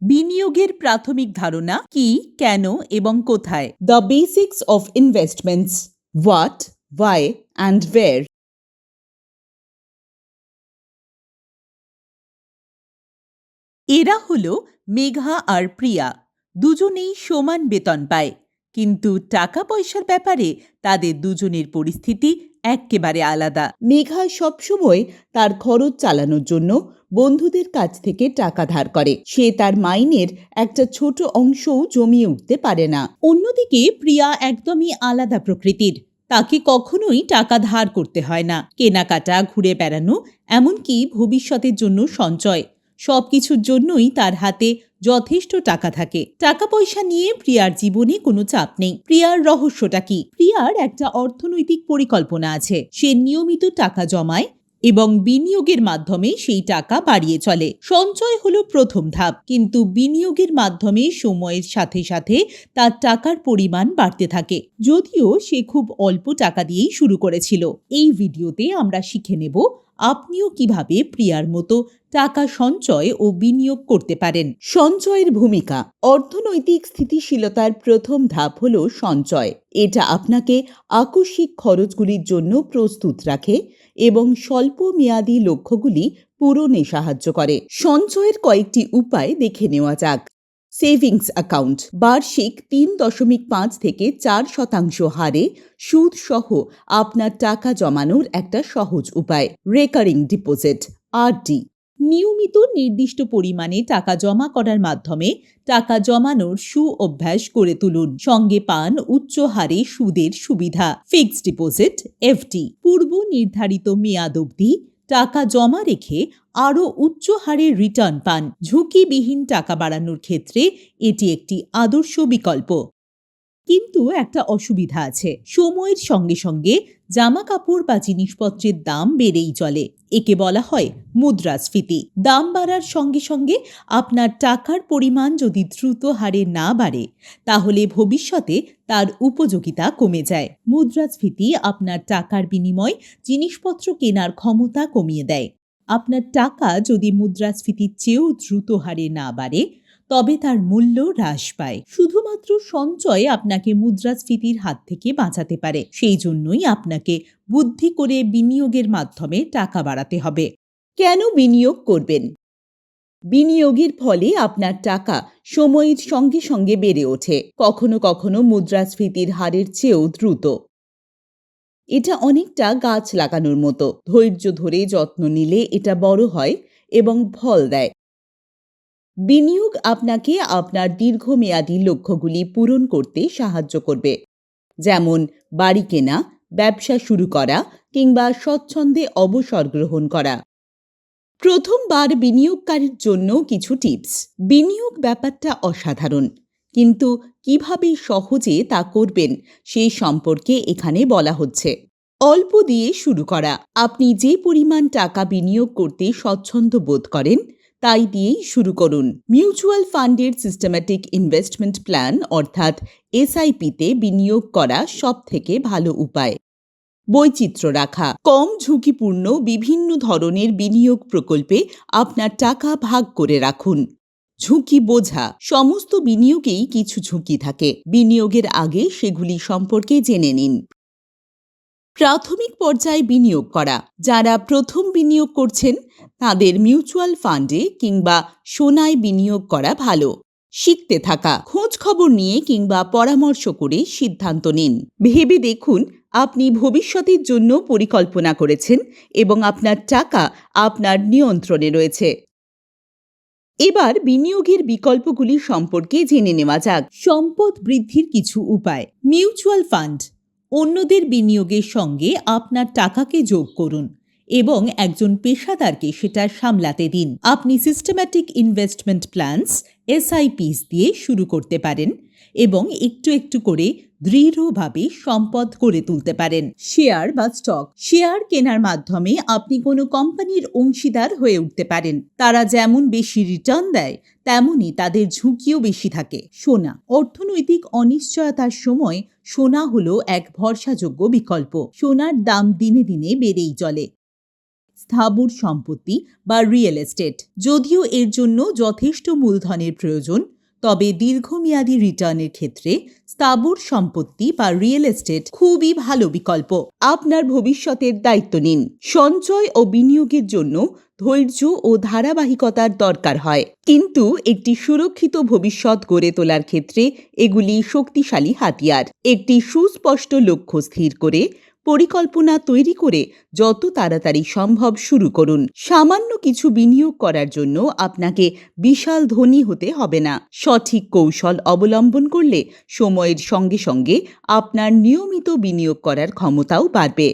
বিনিয়োগের প্রাথমিক ধারণা কি, কেন এবং কোথায়? The basics of investments what why and where এরা হল মেঘা আর প্রিয়া। দুজনেই সমান বেতন পায়। কিন্তু টাকা পয়সার ব্যাপারে তাদের দুজনের পরিস্থিতি এক্কেবারে আলাদা। মেঘা সবসময় তার খরচ চালানোর জন্য বন্ধুদের কাছ থেকে টাকা ধার করে। সে তার মাইনের একটা ছোট অংশও জমিয়ে উঠতে পারে না। অন্যদিকে প্রিয়া একদমই আলাদা প্রকৃতির। তাকে কখনোই টাকা ধার করতে হয় না। কেনাকাটা, ঘুরে বেড়ানো, এমনকি ভবিষ্যতের জন্য সঞ্চয়, সবকিছুর জন্যই তার হাতে যথেষ্ট টাকা থাকে। টাকা পয়সা নিয়ে প্রিয়ার জীবনে কোনো চাপ নেই। প্রিয়ার রহস্যটা কি? প্রিয়ার একটা অর্থনৈতিক পরিকল্পনা আছে। সে নিয়মিত টাকা জমায় এবং বিনিয়োগের মাধ্যমে সেই টাকা বাড়িয়ে চলে। সঞ্চয় হলো প্রথম ধাপ, কিন্তু বিনিয়োগের মাধ্যমে সময়ের সাথে সাথে তার টাকার পরিমাণ বাড়তে থাকে। যদিও সে খুব অল্প টাকা দিয়েই শুরু করেছিল। এই ভিডিওতে আমরা শিখে নেব আপনিও কীভাবে প্রিয়ার মতো টাকা সঞ্চয় ও বিনিয়োগ করতে পারেন? সঞ্চয়ের ভূমিকা। অর্থনৈতিক স্থিতিশীলতার প্রথম ধাপ হল সঞ্চয়। এটা আপনাকে আকস্মিক খরচগুলির জন্য প্রস্তুত রাখে এবং স্বল্প মেয়াদী লক্ষ্যগুলি পূরণে সাহায্য করে। সঞ্চয়ের কয়েকটি উপায় দেখে নেওয়া যাক। Savings account. বার্ষিক তিন দশমিক পাঁচ থেকে চার শতাংশ হারে সুদ সহ আপনার টাকা জমানোর একটা সহজ উপায় রেকারিং ডিপোজিট আরডি নিয়মিত নির্দিষ্ট পরিমাণে টাকা জমা করার মাধ্যমে টাকা জমানোর সু অভ্যাস করে তুলুন। সঙ্গে পান উচ্চ হারে সুদের সুবিধা ফিক্সড ডিপোজিট এফডি পূর্ব নির্ধারিত মেয়াদ অবধি টাকা জমা রেখে আরও উচ্চ হারে রিটার্ন পান। ঝুঁকিবিহীন টাকা বাড়ানোর ক্ষেত্রে এটি একটি আদর্শ বিকল্প। কিন্তু একটা অসুবিধা আছে। সময়ের সঙ্গে সঙ্গে জামা কাপড় বা জিনিসপত্রের দাম বেড়েই চলে। একে বলা হয় মুদ্রাস্ফীতি। দাম বাড়ার সঙ্গে সঙ্গে আপনার টাকার পরিমাণ যদি দ্রুত হারে না বাড়ে, তাহলে ভবিষ্যতে তার উপযোগিতা কমে যায়। মুদ্রাস্ফীতি আপনার টাকার বিনিময় জিনিসপত্র কেনার ক্ষমতা কমিয়ে দেয়। আপনার টাকা যদি মুদ্রাস্ফীতির চেয়েও দ্রুত হারে না বাড়ে তবে তার মূল্য হ্রাস পায়। শুধুমাত্র সঞ্চয় আপনাকে মুদ্রাস্ফীতির হাত থেকে বাঁচাতে পারে। সেই জন্যই আপনাকে বুদ্ধি করে বিনিয়োগের মাধ্যমে টাকা বাড়াতে হবে। কেন বিনিয়োগ করবেন? বিনিয়োগের ফলে আপনার টাকা সময়ের সঙ্গে সঙ্গে বেড়ে ওঠে। কখনো কখনো মুদ্রাস্ফীতির হারের চেয়েও দ্রুত। এটা অনেকটা গাছ লাগানোর মতো। ধৈর্য ধরে যত্ন নিলে এটা বড় হয় এবং ফল দেয়। বিনিয়োগ আপনাকে আপনার দীর্ঘমেয়াদী লক্ষ্যগুলি পূরণ করতে সাহায্য করবে। যেমন, বাড়ি কেনা, ব্যবসা শুরু করা কিংবা স্বচ্ছন্দে অবসর গ্রহণ করা। প্রথমবার বিনিয়োগকারীর জন্য কিছু টিপস। বিনিয়োগ ব্যাপারটা অসাধারণ। কিন্তু কীভাবে সহজে তা করবেন সেই সম্পর্কে এখানে বলা হচ্ছে। অল্প দিয়ে শুরু করা। আপনি যে পরিমাণ টাকা বিনিয়োগ করতে স্বচ্ছন্দ বোধ করেন তাই দিয়েই শুরু করুন। মিউচুয়াল ফান্ডের সিস্টেম্যাটিক ইনভেস্টমেন্ট প্ল্যান, অর্থাৎ এসআইপিতে বিনিয়োগ করা সব থেকে ভালো উপায়। বৈচিত্র্য রাখা। কম ঝুঁকিপূর্ণ বিভিন্ন ধরনের বিনিয়োগ প্রকল্পে আপনার টাকা ভাগ করে রাখুন। ঝুঁকি বোঝা। সমস্ত বিনিয়োগেই কিছু ঝুঁকি থাকে। বিনিয়োগের আগে সেগুলি সম্পর্কে জেনে নিন। প্রাথমিক পর্যায়ে বিনিয়োগ করা। যারা প্রথম বিনিয়োগ করছেন তাদের মিউচুয়াল ফান্ডে কিংবা সোনায় বিনিয়োগ করা ভালো। শিখতে থাকা, খোঁজ খবর নিয়ে কিংবা পরামর্শ করে সিদ্ধান্ত নিন। ভেবে দেখুন, আপনি ভবিষ্যতের জন্য পরিকল্পনা করেছেন এবং আপনার টাকা আপনার নিয়ন্ত্রণে রয়েছে। এবার বিনিয়োগের বিকল্পগুলি সম্পর্কে জেনে নেওয়া যাক। সম্পদ বৃদ্ধির কিছু উপায়। মিউচুয়াল ফান্ড অন্যদের বিনিয়োগের সঙ্গে আপনার টাকাকে যোগ করুন। এবং একজন পেশাদারকে সেটা সামলাতে দিন। আপনি সিস্টেম্যাটিক ইনভেস্টমেন্ট প্ল্যানস এসআইপিস দিয়ে শুরু করতে পারেন এবং একটু একটু করে দৃঢ়ভাবে সম্পদ করে তুলতে পারেন। শেয়ার বা স্টক শেয়ার কেনার মাধ্যমে আপনি কোনো কোম্পানির অংশীদার হয়ে উঠতে পারেন। তারা যেমন বেশি রিটার্ন দেয় তেমনই তাদের ঝুঁকিও বেশি থাকে। সোনা। অর্থনৈতিক অনিশ্চয়তার সময় সোনা হলো এক ভরসাযোগ্য বিকল্প। সোনার দাম দিনে দিনে বেড়েই চলে। স্থাবর সম্পত্তি বা রিয়েল এস্টেট যদিও এর জন্য যথেষ্ট মূলধনের প্রয়োজন, তবে দীর্ঘমেয়াদী রিটার্নের ক্ষেত্রে স্থাবর সম্পত্তি বা রিয়েল এস্টেট খুবই ভালো বিকল্প। আপনার ভবিষ্যতের দায়িত্ব নিন। সঞ্চয় ও বিনিয়োগের জন্য ধৈর্য ও ধারাবাহিকতার দরকার হয়। কিন্তু একটি সুরক্ষিত ভবিষ্যৎ গড়ে তোলার ক্ষেত্রে এগুলি শক্তিশালী হাতিয়ার। একটি সুস্পষ্ট লক্ষ্য স্থির করে পরিকল্পনা তৈরি করে যত তাড়াতাড়ি সম্ভব শুরু করুন। সামান্য কিছু বিনিয়োগ করার জন্য আপনাকে বিশাল ধনী হতে হবে না। সঠিক কৌশল অবলম্বন করলে সময়ের সঙ্গে সঙ্গে আপনার নিয়মিত বিনিয়োগ করার ক্ষমতাও বাড়বে।